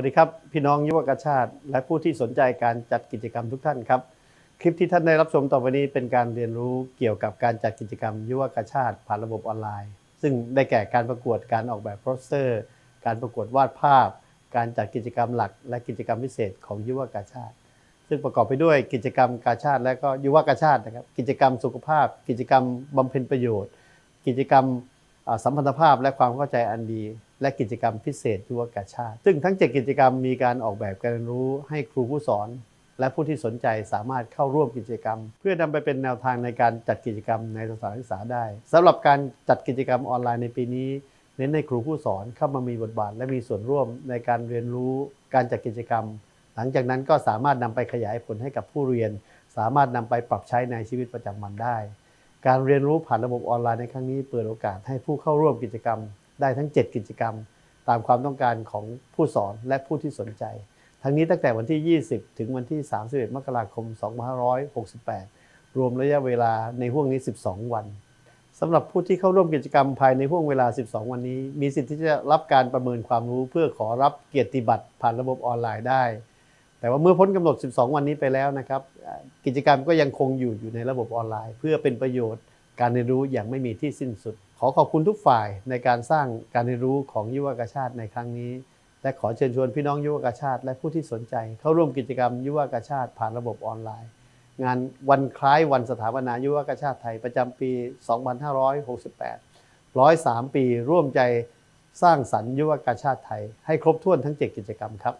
วัสดีครับพี่น้องยุวกชาติ และผู้ที่สนใจการจัดกิจกรรมทุกท่านครับ คลิปที่ท่านได้รับชมต่อไปนี้เป็นการเรียนรู้เกี่ยวกับการจัดกิจกรรมยุวกชาติ ผ่านระบบออนไลน์ ซึ่งได้แก่การประกวดการออกแบบโปสเตอร์ การประกวดวาดภาพ การจัดกิจกรรมหลัก และกิจกรรมพิเศษของยุวกชาติ ซึ่งประกอบไปด้วยกิจกรรมกาชาติ และก็ยุวกชาตินะครับกิจกรรมสุขภาพ กิจกรรมบำเพ็ญประโยชน์ กิจกรรมสัมพันธภาพและความเข้าใจอันดี และกิจกรรมพิเศษยุวกาชาติ ซึ่งทั้ง 7 กิจกรรมมีการออกแบบการเรียนรู้ให้ครูผู้สอน และผู้ที่สนใจสามารถเข้าร่วมกิจกรรม เพื่อนำไปเป็นแนวทางในการจัดกิจกรรมในสถานศึกษาได้สำหรับการจัดกิจกรรมออนไลน์ในปีนี้ เน้นให้ครูผู้สอนเข้ามามีบทบาท และมีส่วนร่วมในการเรียนรู้การจัดกิจกรรม หลังจากนั้นก็สามารถนำไปขยายผลให้กับผู้เรียน สามารถนำไปปรับใช้ในชีวิตประจำวันได้ การเรียนรู้ผ่านระบบออนไลน์ในครั้งนี้ เปิดโอกาสให้ผู้เข้าร่วมกิจกรรม ได้ทั้ง 7 กิจกรรม ตามความต้องการของผู้สอนและผู้ที่สนใจ ทั้งนี้ตั้งแต่วันที่ 20 ถึงวันที่ 31 มกราคม 2568 รวมระยะเวลาในห่วงนี้ 12 วันสำหรับผู้ที่เข้าร่วมกิจกรรมภายในห่วงเวลา 12 วันนี้ มีสิทธิ์ที่จะรับการประเมินความรู้เพื่อขอรับเกียรติบัตรผ่านระบบออนไลน์ได้ แต่ว่าเมื่อพ้นกำหนด 12 วันนี้ไปแล้วนะครับ กิจกรรมก็ยังคงอยู่อยู่ในระบบออนไลน์ เพื่อเป็นประโยชน์การเรียนรู้อย่างไม่มีที่สิ้นสุด ขอขอบคุณทุกฝ่ายในการสร้างการเรียนรู้ของยุวกชาติในครั้งนี้ และขอเชิญชวนพี่น้องยุวกชาติและผู้ที่สนใจ เข้าร่วมกิจกรรมยุวกชาติผ่านระบบออนไลน์ งานวันคล้ายวันสถาปนายุวกชาติไทยประจำปี 2568 103 ปีร่วมใจสร้างสรรค์ยุวกชาติไทย ให้ครบถ้วนทั้ง 7 กิจกรรมครับ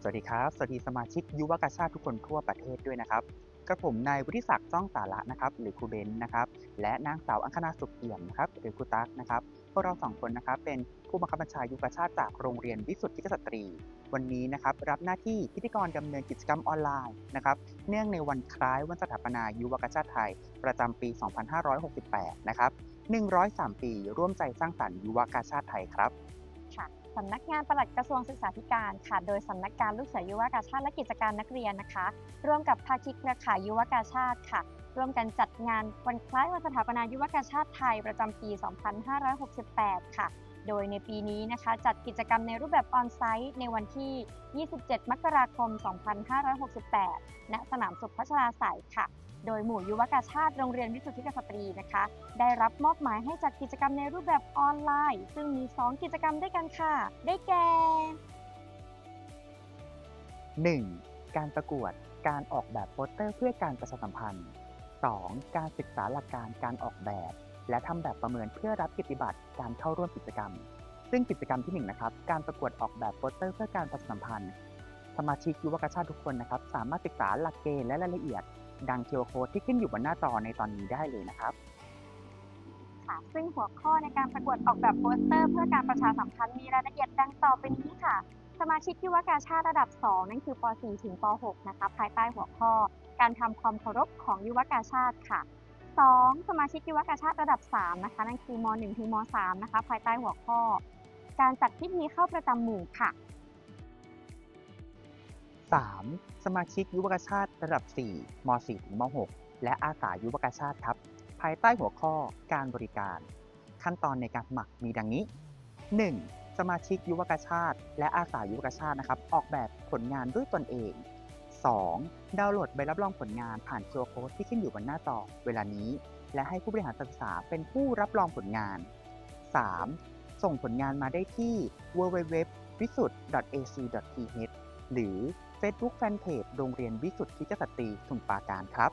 สวัสดีครับ สวัสดีสมาชิกยุวกาชาติทุกคนทั่วประเทศด้วยนะครับ กระผมนายวุฒิศักดิ์จ้องสาระนะครับหรือครูเบนนะครับและนางสาวอังคณาสุขเอี่ยมนะครับหรือครูตั๊กนะครับพวกเราสองคนนะครับเป็นผู้บังคับบัญชายุวกาชาติจากโรงเรียนวิสุทธิกษัตรี วันนี้นะครับรับหน้าที่พิธีกรดำเนินกิจกรรมออนไลน์นะครับเนื่องในวันคล้ายวันสถาปนายุวกาชาติไทย ประจำปี 2568 นะครับ 103 ปี ร่วมใจสร้างสรรค์ยุวกาชาติไทยครับ สำนักงานปลัดกระทรวงศึกษาธิการค่ะ โดยสำนักการลูกเสือยุวกาชาติและกิจการนักเรียนนะคะ ร่วมกับภาคีเครือข่ายยุวกาชาติค่ะ ร่วมกันจัดงานวันคล้ายวันสถาปนายุวกาชาติไทยประจำปี 2568 ค่ะ โดยในปีนี้นะคะ จัดกิจกรรมในรูปแบบออนไซต์ในวันที่ 27 มกราคม 2568 ณ สนามสุขพัชราไสยค่ะ โดยหมู่ยุวกาชาติโรงเรียนวิสุทธิกษตรีนะคะ ได้รับมอบหมายให้จัดกิจกรรมในรูปแบบออนไลน์ ซึ่งมี 2 กิจกรรมด้วยกันค่ะ ได้แก่ 1. การประกวดการออกแบบโปสเตอร์เพื่อการประชาสัมพันธ์ 2. การศึกษาหลักการการออกแบบ และทำแบบประเมินเพื่อรับกิจบัตรการเข้าร่วมกิจกรรม ซึ่งกิจกรรมที่1นะครับการประกวดออกแบบโปสเตอร์เพื่อการประชาสัมพันธ์ สมาชิกยุวกชาติทุกคนนะครับสามารถศึกษาหลักเกณฑ์และรายละเอียด ดังเคียวโคดที่ขึ้นอยู่บนหน้าจอในตอนนี้ได้เลยนะครับค่ะซึ่งหัวข้อในการประกวดออกแบบโปสเตอร์ เพื่อการประชาสัมพันธ์มีรายละเอียดดังต่อไปนี้ค่ะ สมาชิกยุวกาชาติระดับ 2 นั่นคือป .4 ถึงป .6 นะคะภายใต้หัวข้อ การทำความเคารพของยุวกาชาติค่ะ 2. สมาชิกยุวกาชาติระดับ 3 นะคะ นั่นคือม .1 ถึงม .3 นะคะภายใต้หัวข้อ การจัดพิธีเข้าประจำหมู่ค่ะ 3. สมาชิกยุวกชาติระดับ 4 ม .4 ถึงม .6 และอาสายุวกชาติครับ ภายใต้หัวข้อการบริการ ขั้นตอนในการสมัครมีดังนี้ 1. สมาชิกยุวกชาติ และอาสายุวกชาตินะครับ ออกแบบผลงานด้วยตนเอง 2. ดาวน์โหลดใบรับรองผลงานผ่าน QR Code ที่ขึ้นอยู่บนหน้าจอเวลานี้ และให้ผู้บริหารศึกษาเป็นผู้รับรองผลงาน 3. ส่งผลงานมาได้ที่ www วิสุทธ์ ac.th หรือ Facebook Fanpage โรงเรียนวิสุทธิกษัตรีสมุทรปราการครับ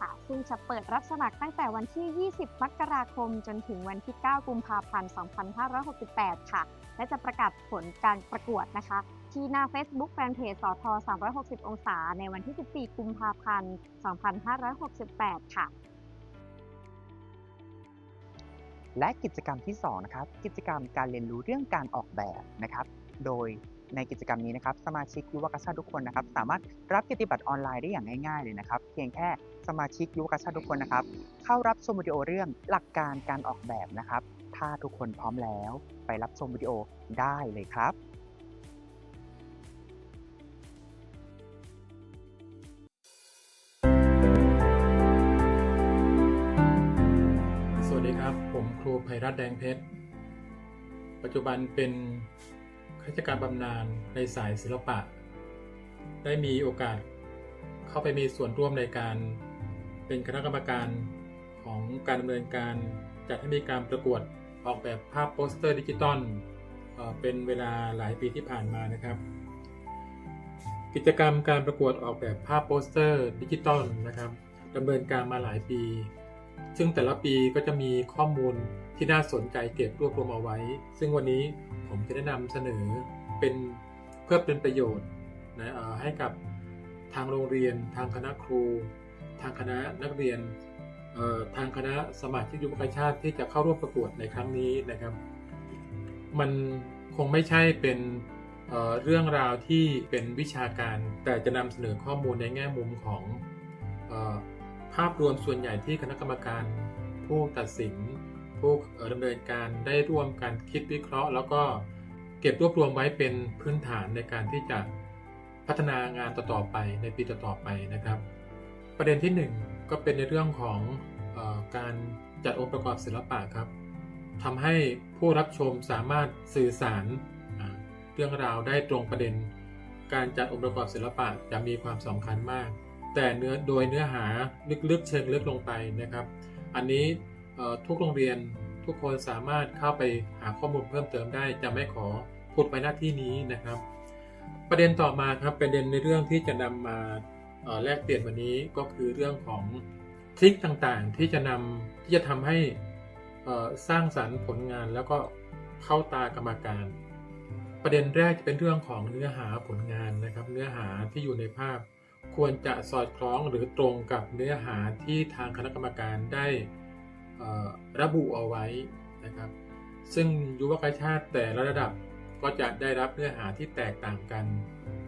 ค่ะ ซึ่งจะเปิดรับสมัครตั้งแต่วันที่ 20 มกราคม จนถึงวันที่ 9 กุมภาพันธ์ 2568 ค่ะ และจะประกาศผลการประกวดนะคะ ที่หน้า Facebook Fanpage สท360 องศา ในวันที่ 14 กุมภาพันธ์ 2568 ค่ะและกิจกรรมที่2นะครับกิจกรรมการเรียนรู้เรื่องการออกแบบนะครับ โดย ในกิจกรรมนี้นะครับสมาชิกยุวกชาติทุกคนนะครับ สามารถรับกิจบัตรออนไลน์ได้อย่างง่ายๆเลยนะครับ เพียงแค่สมาชิกยุวกชาติทุกคนนะครับ เข้ารับชมวิดีโอเรื่องหลักการการออกแบบนะครับ ถ้าทุกคนพร้อมแล้ว ไปรับชมวิดีโอได้เลยครับสวัสดีครับ ผมครูไพรัตแดงเพชร ปัจจุบันเป็น ราชการบำนาญในสายศิลปะ ได้มีโอกาสเข้าไปมีส่วนร่วมในการเป็นคณะกรรมการของการดำเนินการจัดให้มีการประกวดออกแบบภาพโปสเตอร์ดิจิตอลเป็นเวลาหลายปีที่ผ่านมานะครับ กิจกรรมการประกวดออกแบบภาพโปสเตอร์ดิจิตอลนะครับดำเนินการมาหลายปี ซึ่งแต่ละปีก็จะมีข้อมูลที่น่าสนใจเก็บรวบรวมเอาไว้ ซึ่งวันนี้ ผมจะได้นำเสนอเป็นเพื่อเป็นประโยชน์นะให้กับทางโรงเรียน ทางคณะครู ทางคณะนักเรียนทางคณะสมาชิกยุวกชาติที่จะเข้าร่วมประกวดในครั้งนี้นะครับ มันคงไม่ใช่เป็นเเรื่องราวที่เป็นวิชาการ แต่จะนำเสนอข้อมูลในแง่มุมของออภาพรวมส่วนใหญ่ที่คณะกรรมการผู้ตัดสิน ผู้ดำเนินการได้ร่วมกันคิดวิเคราะห์ แล้วก็เก็บรวบรวมไว้เป็นพื้นฐานในการที่จะพัฒนางานต่อๆไปในปีต่อๆไปนะครับ ประเด็นที่หนึ่งก็เป็นในเรื่องของออการจัดองค์ประกอบศิลปะครับทำให้ผู้รับชมสามารถสื่อสารเรื่องราวได้ตรงประเด็น การจัดองค์ประกอบศิลปะจะมีความสำคัญมาก แต่เนื้อโดยเนื้อหาลึกๆเชิงลึกลงไปนะครับ อันนี้ ทุกโรงเรียนทุกคนสามารถเข้าไปหาข้อมูลเพิ่มเติมได้จะไม่ขอพูดไปหน้าที่นี้นะครับ ประเด็นต่อมาครับประเด็นในเรื่องที่จะนำมาแลกเปลี่ยนวันนี้ก็คือเรื่องของทริคต่างๆที่จะนำที่จะทำให้สร้างสรรค์ผลงานแล้วก็เข้าตากรรมการ ประเด็นแรกจะเป็นเรื่องของเนื้อหาผลงานนะครับ เนื้อหาที่อยู่ในภาพ ควรจะสอดคล้องหรือตรงกับเนื้อหาที่ทางคณะกรรมการได้ ระบุเอาไว้นะครับ ซึ่งยุวกชาติแต่ละระดับก็จะได้รับเนื้อหาที่แตกต่างกัน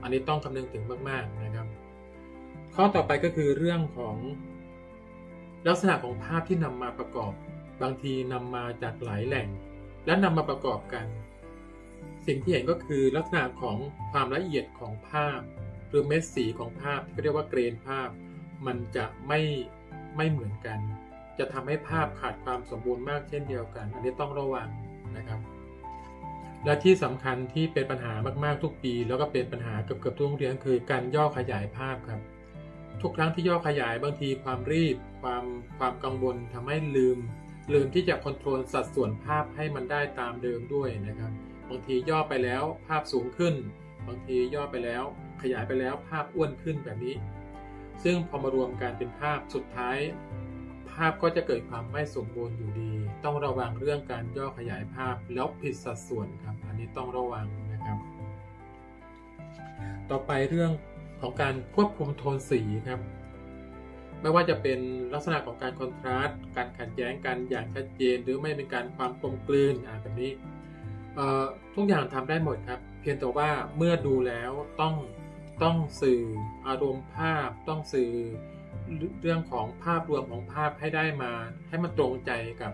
อันนี้ต้องคำนึงถึงมาก ๆนะครับ ข้อต่อไปก็คือเรื่องของลักษณะของภาพที่นำมาประกอบ บางทีนำมาจากหลายแหล่ง และนำมาประกอบกัน สิ่งที่เห็นก็คือลักษณะของความละเอียดของภาพ หรือเม็ดสีของภาพที่เรียกว่าเกรนภาพ มันจะไม่ไม่เหมือนกัน จะทำให้ภาพขาดความสมบูรณ์มากเช่นเดียวกัน อันนี้ต้องระวังนะครับ และที่สำคัญที่เป็นปัญหามากๆทุกปี แล้วก็เป็นปัญหาเกือบๆทุกโรงเรียนคือการย่อขยายภาพครับ ทุกครั้งที่ย่อขยายบางทีความรีบ ความความกังวลทำให้ลืม ลืมที่จะคอนโทรลสัดส่วนภาพให้มันได้ตามเดิมด้วยนะครับ บางทีย่อไปแล้วภาพสูงขึ้น บางทีย่อไปแล้ว ขยายไปแล้วภาพอ้วนขึ้นแบบนี้ ซึ่งพอมารวมกันเป็นภาพสุดท้ายาพก็จะเกิดความไม่สมบูรณ์อยู่ดี ต้องระวังเรื่องการย่อขยายภาพแล้วผิดสัดส่วนครับ อันนี้ต้องระวังนะครับ ต่อไปเรื่องของการควบคุมโทนสีครับ ไม่ว่าจะเป็นลักษณะของการคอนทราสต์ การขัดแย้งกันอย่างชัดเจน หรือไม่เป็นการความกลมกลืนอ่าแบบนี้เอ่อทุกอย่างทำได้หมดครับ เพียงแต่ว่าเมื่อดูแล้วต้องต้องสื่ออารมณ์ภาพ ต้องสื่อ เรื่องของภาพรวมของภาพให้ได้มา ให้มันตรงใจกับ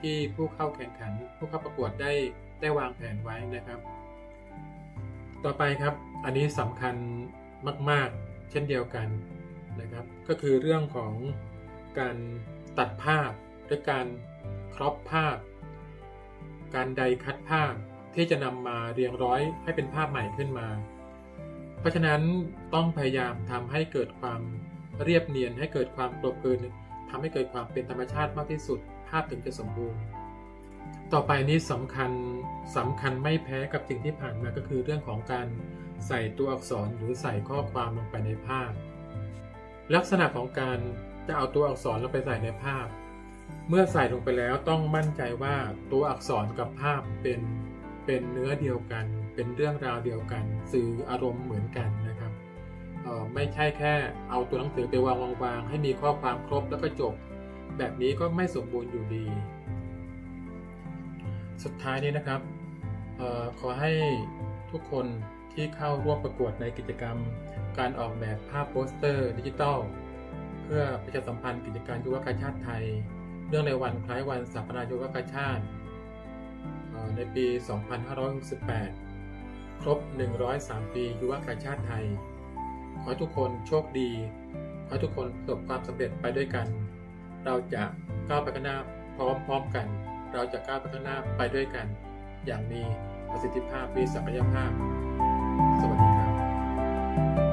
ที่ผู้เข้าแข่งขัน ผู้เข้าประกวดได้ได้วางแผนไว้นะครับ ต่อไปครับอันนี้สำคัญมาก ๆ เช่นเดียวกันนะครับ ก็คือเรื่องของการตัดภาพหรือการครอปภาพ การไดคัดภาพที่จะนำมาเรียงร้อยให้เป็นภาพใหม่ขึ้นมา เพราะฉะนั้นต้องพยายามทำให้เกิดความ เรียบเนียนให้เกิดความกลบเกลืนทำให้เกิดความเป็นธรรมชาติมากที่สุด ภาพถึงจะสมบูรณ์ ต่อไปนี้สำคัญสำคัญไม่แพ้กับสิ่งที่ผ่านมาก็คือเรื่องของการใส่ตัวอักษรหรือใส่ข้อความลงไปในภาพ ลักษณะของการจะเอาตัวอักษรลงไปใส่ในภาพ เมื่อใส่ลงไปแล้วต้องมั่นใจว่าตัวอักษรกับภาพเป็นเป็นเนื้อเดียวกัน เป็นเรื่องราวเดียวกัน สื่ออารมณ์เหมือนกันนะครับ ไม่ใช่แค่เอาตัวหนังสือไปวางวางๆให้มีข้อความครบแล้วก็จบ แบบนี้ก็ไม่สมบูรณ์อยู่ดี สุดท้ายนี้นะครับออขอให้ทุกคนที่เข้าร่วมประกวดในกิจกรรม การออกแบบภาพโปสเตอร์ดิจิทัลเพื่อประชาสัมพันธ์กิจการยุวกาชาติไทย เนื่องในวันคล้ายวันสถาปนายุวกาชาติออในปี 2568 ครบ 103 ปียุวกาชาติไทย ขอให้ทุกคนโชคดี ขอให้ทุกคนประสบความสำเร็จไปด้วยกัน เราจะก้าวไปข้างหน้าพร้อมๆกัน เราจะก้าวไปข้างหน้าไปด้วยกัน อย่างมีประสิทธิภาพมีศักยภาพ สวัสดีครับ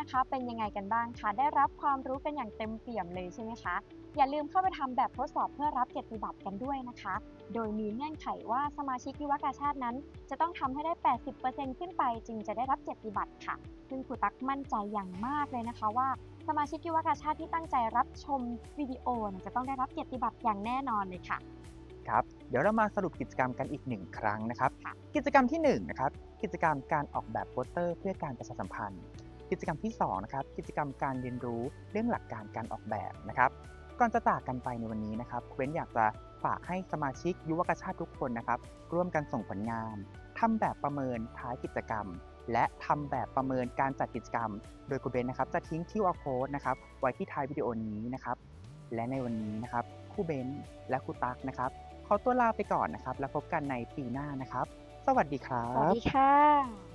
นะคะ เป็นยังไงกันบ้างคะ ได้รับความรู้กันอย่างเต็มเปี่ยมเลยใช่ไหมคะ อย่าลืมเข้าไปทำแบบทดสอบเพื่อรับเกียรติบัตรกันด้วยนะคะ โดยมีเงื่อนไขว่าสมาชิกยุวกาชาตินั้น จะต้องทำให้ได้ 80%ขึ้นไปจึงจะได้รับเกียรติบัตรค่ะ ซึ่งครูตักมั่นใจอย่างมากเลยนะคะว่าสมาชิกยุวกาชาติที่ตั้งใจรับชมวิดีโอเนี่ยจะต้องได้รับเกียรติบัตรอย่างแน่นอนเลยค่ะครับเดี๋ยวเรามาสรุปกิจกรรมกันอีกหนึ่งครั้งนะครับค่ะกิจกรรมที่1นงนะครับกิจกรรมการออกแบบโปสเตอร์เพื่อการประชาสัมพันธ์ กิจกรรมที่2นะครับกิจกรรมการเรียนรู้เรื่องหลักการการออกแบบนะครับก่อนจะจากกันไปในวันนี้นะครับเว้นอยากจะฝากให้สมาชิกยุวกชาติทุกคนนะครับ ร่วมกันส่งผลงานทำแบบประเมินท้ายกิจกรรม และทำแบบประเมินการจัดกิจกรรม โดยครูเบนนะครับจะทิ้ง QR code นะครับไว้ที่ท้ายวิดีโอนี้นะครับและในวันนี้นะครับครูเบนและครูตักนะครับขอตัวลาไปก่อนนะครับ แล้วพบกันในปีหน้านะครับ สวัสดีครับ สวัสดีค่ะ